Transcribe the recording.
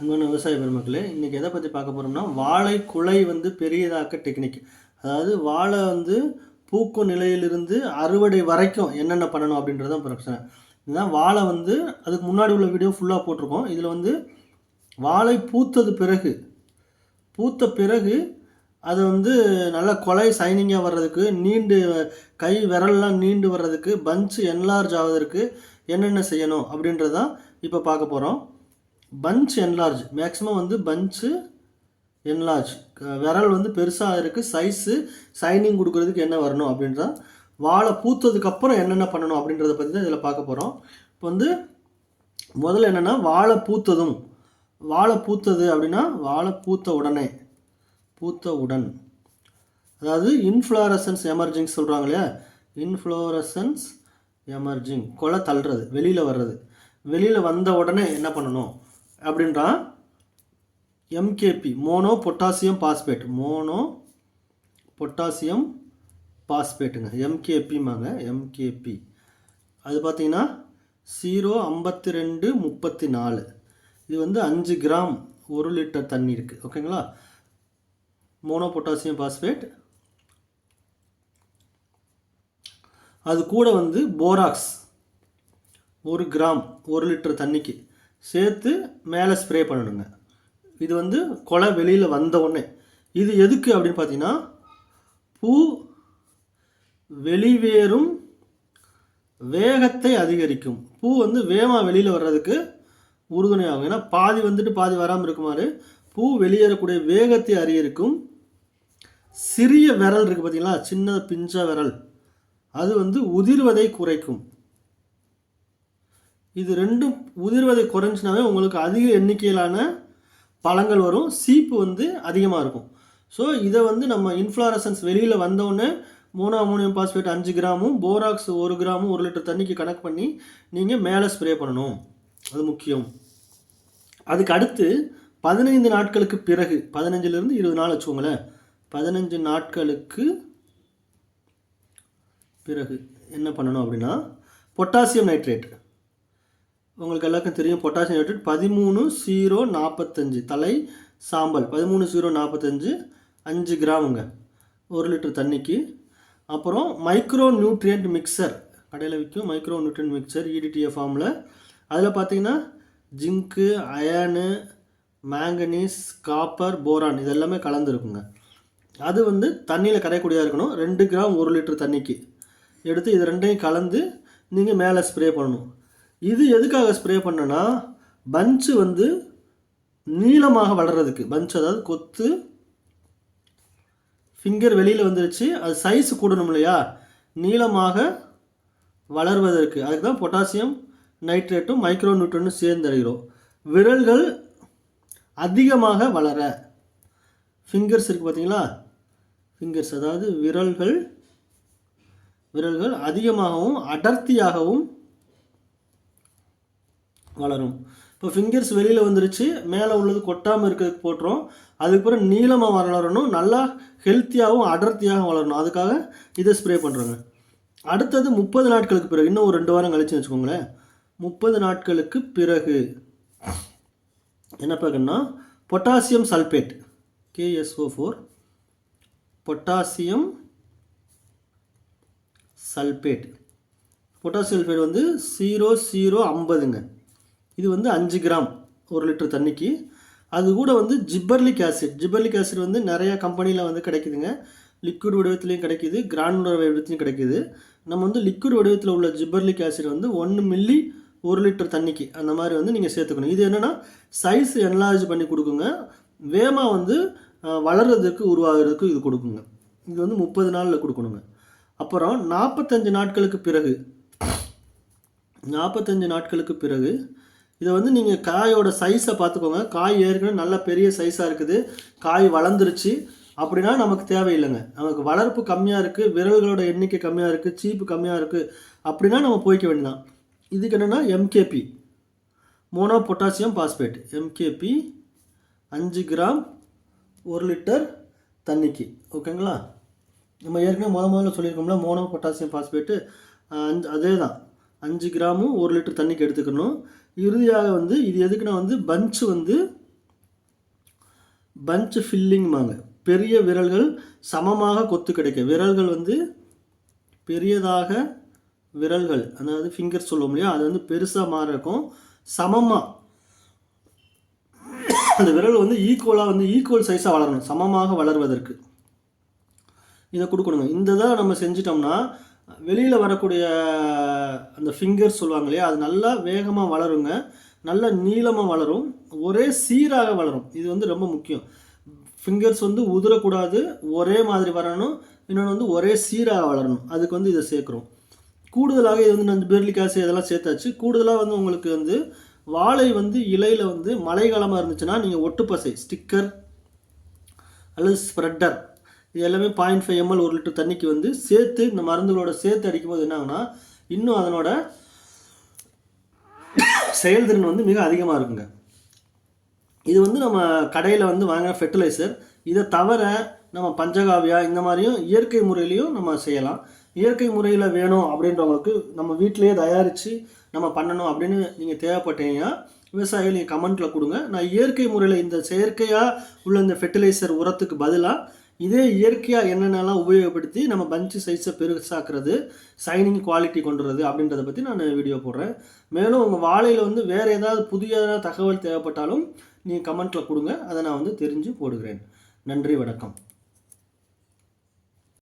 அன்பான விவசாய பெருமக்களே இன்றைக்கி எதை பற்றி பார்க்க போகிறோம்னா வாழை குலை வந்து பெரியதாக்க டெக்னிக் அதாவது வாழை வந்து பூக்கும் நிலையிலிருந்து அறுவடை வரைக்கும் என்னென்ன பண்ணணும் அப்படின்றது தான் பிரச்சனை. இதுதான் வாழை வந்து அதுக்கு முன்னாடி உள்ள வீடியோ ஃபுல்லாக போட்டிருக்கோம். இதில் வந்து வாழை பூத்தது பிறகு பூத்த பிறகு அது வந்து நல்லா கொலை சைனிங்காக வர்றதுக்கு நீண்டு கை விரல்லாம் நீண்டு வர்றதுக்கு பஞ்சு என்லார்ஜ் ஆவதற்கு என்னென்ன செய்யணும் அப்படின்றது தான் இப்போ பார்க்க போகிறோம் பஞ்ச் என்லார்ஜ் மேக்ஸிமம் வந்து பஞ்சு என்லார்ஜ் விரல் வந்து பெருசாக இருக்குது சைஸு சைனிங் கொடுக்குறதுக்கு என்ன வரணும் அப்படின்றத வாழை பூத்ததுக்கப்புறம் என்னென்ன பண்ணணும் அப்படின்றத பற்றி தான் இதில் பார்க்க போகிறோம் இப்போ வந்து முதல்ல என்னென்னா வாழை பூத்ததும். வாழை பூத்தது அப்படின்னா வாழை பூத்த உடனே பூத்த உடன். அதாவது இன்ஃப்ளோரசன்ஸ் எமர்ஜிங் சொல்கிறாங்க இல்லையா? இன்ஃப்ளோரசன்ஸ் எமர்ஜிங் கொலை தள்ளுறது வெளியில் வர்றது. வெளியில் வந்த உடனே என்ன பண்ணணும்? அப்படின்றான் MKP mono potassium phosphate mono potassium பாஸ்பேட்டுங்க எம்கேபிமாங்க எம்கேபி அது பார்த்தீங்கன்னா ஜீரோ ஐம்பத்தி ரெண்டு முப்பத்தி நாலு. இது வந்து அஞ்சு கிராம் ஒரு லிட்டர் தண்ணி இருக்குது ஓகேங்களா? மோனோ பொட்டாசியம் பாஸ்பேட் அது கூட வந்து போராக்ஸ் ஒரு கிராம் ஒரு லிட்டர் தண்ணிக்கு. சேர்த்து மேலே ஸ்ப்ரே பண்ணணுங்க. இது வந்து கொலை வெளியில் வந்த உடனே. இது எதுக்கு அப்படின்னு பார்த்தீங்கன்னா பூ வெளிவேறும் வேகத்தை அதிகரிக்கும். பூ வந்து வேகமாக வெளியில் வர்றதுக்கு உறுதுணையாகும் ஏன்னா பாதி வந்துட்டு பாதி வராமல் இருக்குமாறு பூ வெளியேறக்கூடிய வேகத்தை அதிகரிக்கும். சிறிய விரல் இருக்குது பார்த்தீங்களா? சின்ன பிஞ்ச விரல். அது வந்து உதிர்வதை குறைக்கும். இது ரெண்டும் உதிர்வதை குறைஞ்சினாவே உங்களுக்கு அதிக எண்ணிக்கையிலான பழங்கள் வரும். சீப்பு வந்து அதிகமாக இருக்கும். ஸோ இதை வந்து நம்ம இன்ஃப்ளாரசன்ஸ் வெளியில் வந்தோடனே மோனோ அமோனியம் பாஸ்பேட் அஞ்சு கிராமும் போராக்ஸ் ஒரு கிராமும் ஒரு லிட்டர் தண்ணிக்கு கணக்கு பண்ணி நீங்கள் மேலே ஸ்ப்ரே பண்ணணும். அது முக்கியம். அதுக்கு அடுத்து பதினைந்து நாட்களுக்கு பிறகு பதினஞ்சுலேருந்து இருபது நாள் வச்சுக்கோங்களேன். பதினஞ்சு நாட்களுக்கு பிறகு என்ன பண்ணணும் அப்படின்னா பொட்டாசியம் நைட்ரேட் உங்களுக்கு எல்லாருக்கும் தெரியும் பொட்டாசியம் நைட்ரேட் பதிமூணு ஜீரோ நாற்பத்தஞ்சு தலை சாம்பல் பதிமூணு ஜீரோ நாற்பத்தஞ்சு அஞ்சு கிராமுங்க. ஒரு லிட்டர் தண்ணிக்கு. அப்புறம் மைக்ரோ நியூட்ரியன்ட் மிக்சர் கடையில் விற்கும் மைக்ரோ நியூட்ரியன்ட் மிக்சர் இடிடிஎஃப் ஃபார்மில் அதில் பார்த்தீங்கன்னா zinc iron manganese copper boron இது எல்லாமே கலந்துருக்குங்க. அது வந்து தண்ணியில் கரையக்கூடியதாக இருக்கணும். ரெண்டு கிராம் ஒரு லிட்டர் தண்ணிக்கு. எடுத்து இது ரெண்டையும் கலந்து நீங்கள் மேலே ஸ்ப்ரே பண்ணணும். இது எதுக்காக ஸ்ப்ரே பண்ணனா பஞ்சு வந்து நீளமாக வளர்கிறதுக்கு பஞ்ச் அதாவது கொத்து ஃபிங்கர் வெளியில் வந்துருச்சு அது சைஸ் கூடணும் இல்லையா? நீளமாக வளர்வதற்கு. அதுக்கு தான் பொட்டாசியம் நைட்ரேட்டும் மைக்ரோ நியூட்ரனும் சேர்ந்தடைகிறோம். விரல்கள் அதிகமாக வளர. ஃபிங்கர்ஸ் இருக்குது பார்த்தீங்களா ஃபிங்கர்ஸ் அதாவது விரல்கள் விரல்கள் அதிகமாகவும் அடர்த்தியாகவும் வளரும் இப்போ ஃபிங்கர்ஸ் வெளியில் வந்துருச்சு மேலே உள்ளது கொட்டாமல் இருக்கிறதுக்கு போட்டுரும். அதுக்கப்புறம் நீளமாக வளரணும் நல்லா ஹெல்த்தியாகவும் அடர்த்தியாகவும் வளரணும். அதுக்காக இதை ஸ்ப்ரே பண்ணுறோங்க அடுத்தது முப்பது நாட்களுக்கு பிறகு இன்னும் ஒரு ரெண்டு வாரம் கழிச்சு வச்சுக்கோங்களேன். முப்பது நாட்களுக்கு பிறகு என்ன பார்க்கணும்னா potassium sulphate KSO four potassium sulphate potassium sulphate வந்து ஜீரோ ஜீரோ ஐம்பதுங்க. இது வந்து அஞ்சு கிராம் ஒரு லிட்டர் தண்ணிக்கு. அது கூட வந்து ஜிப்பர்லிக் ஆசிட். ஜிப்பர்லிக் ஆசிட் வந்து நிறையா கம்பெனியில் வந்து கிடைக்குதுங்க. லிக்விட் வடிவத்துலேயும் கிடைக்கிது கிரானுலர் வடிவத்துலையும் கிடைக்கிது. நம்ம வந்து லிக்விட் வடிவத்தில் உள்ள ஜிப்பர்லிக் ஆசிட் வந்து ஒன்று மில்லி ஒரு லிட்டர் தண்ணிக்கு. அந்த மாதிரி வந்து நீங்கள் சேர்த்துக்கணும். இது என்னென்னா சைஸ் என்லார்ஜ் பண்ணி கொடுக்குங்க. வேகமாக வந்து வளர்கிறதுக்கு வளர்றதுக்கு உருவாகிறதுக்கு இது கொடுக்குங்க. இது வந்து முப்பது நாளில் கொடுக்கணுங்க. அப்புறம் நாற்பத்தஞ்சு நாட்களுக்கு பிறகு நாற்பத்தஞ்சு நாட்களுக்கு பிறகு இதை வந்து நீங்கள் காயோட சைஸை பார்த்துக்கோங்க காய் ஏற்கனவே நல்ல பெரிய சைஸாக இருக்குது. காய் வளர்ந்துருச்சு. அப்படின்னா நமக்கு தேவையில்லைங்க. நமக்கு வளர்ப்பு கம்மியாக இருக்குது விரல்களோட எண்ணிக்கை கம்மியாக இருக்குது சீப்பு கம்மியாக இருக்குது அப்படின்னா நம்ம போய்க்க வேண்டியதான் இதுக்கு என்னென்னா MKP mono potassium phosphate MKP அஞ்சு கிராம் ஒரு லிட்டர் தண்ணிக்கு. ஓகேங்களா? நம்ம ஏற்கனவே முத முதல்ல சொல்லியிருக்கோம்ல மோனோ பொட்டாசியம் பாஸ்பேட்டு அஞ்சு அதே தான் அஞ்சு கிராமும் ஒரு லிட்டர் தண்ணிக்கு எடுத்துக்கணும். இறுதியாக வந்து இது எதுக்குன்னா வந்து பஞ்சு வந்து பஞ்ச் ஃபில்லிங்மாங்க பெரிய விரல்கள் சமமாக கொத்து கிடைக்க. விரல்கள் வந்து பெரியதாக விரல்கள் அதாவது ஃபிங்கர் சொல்லுவோம் இல்லையா? அது வந்து பெருசாக மாற இருக்கும். சமமாக அந்த விரல் வந்து ஈக்குவலாக வந்து ஈக்குவல் சைஸாக வளரணும். சமமாக வளர்வதற்கு. இதை கொடுக்கணுங்க. இந்த தான் நம்ம செஞ்சிட்டோம்னா வெளியில் வரக்கூடிய அந்த ஃபிங்கர்ஸ் சொல்லுவாங்க இல்லையா? அது நல்லா வேகமாக வளருங்க. நல்ல நீளமாக வளரும். ஒரே சீராக வளரும். இது வந்து ரொம்ப முக்கியம். ஃபிங்கர்ஸ் வந்து உதிரக்கூடாது. ஒரே மாதிரி வரணும். இன்னொன்று வந்து ஒரே சீராக வளரணும். அதுக்கு வந்து இதை சேர்க்குறோம். கூடுதலாக இது வந்து நான் பெர்லிக்காசு இதெல்லாம் சேர்த்தாச்சு. கூடுதலாக வந்து உங்களுக்கு வந்து வாழை வந்து இலையில் வந்து மழைக்காலமாக இருந்துச்சுன்னா நீங்கள் ஒட்டுப்பசை ஸ்டிக்கர் அல்லது ஸ்ப்ரெட்டர் இது எல்லாமே பாயிண்ட் ஃபைவ் எம்எல் ஒரு லிட்டர் தண்ணிக்கு வந்து சேர்த்து இந்த மருந்துகளோட சேர்த்து அடிக்கும்போது என்னாகுன்னா இன்னும் அதனோட செயல்திறன் வந்து மிக அதிகமாக இருக்குங்க. இது வந்து நம்ம கடையில் வந்து வாங்குகிற ஃபெர்டிலைசர் இதை தவிர நம்ம பஞ்சகாவியா இந்த மாதிரியும் இயற்கை முறையிலையும் நம்ம செய்யலாம். இயற்கை முறையில் வேணும் அப்படின்றவங்களுக்கு நம்ம வீட்டிலேயே தயாரித்து நம்ம பண்ணணும் அப்படின்னு நீங்கள் தேவைப்பட்டீங்கன்னா விவசாயிகள் நீங்கள் கமெண்ட்டில் கொடுங்க. நான் இயற்கை முறையில் இந்த செயற்கையாக உள்ள இந்த ஃபெர்டிலைசர் உரத்துக்கு பதிலாக இதே இயற்கையாக என்னென்னலாம் உபயோகப்படுத்தி நம்ம பஞ்சு சைஸை பெருசாக்குறது சைனிங் குவாலிட்டி கொண்டு வரது அப்படின்றத பற்றி நான் வீடியோ போடுறேன். மேலும் உங்கள் வாழையில் வந்து வேறு ஏதாவது புதிய தகவல் தேவைப்பட்டாலும் நீங்கள் கமெண்ட்டில் கொடுங்க. அதை நான் வந்து தெரிஞ்சு போடுகிறேன். நன்றி வணக்கம்.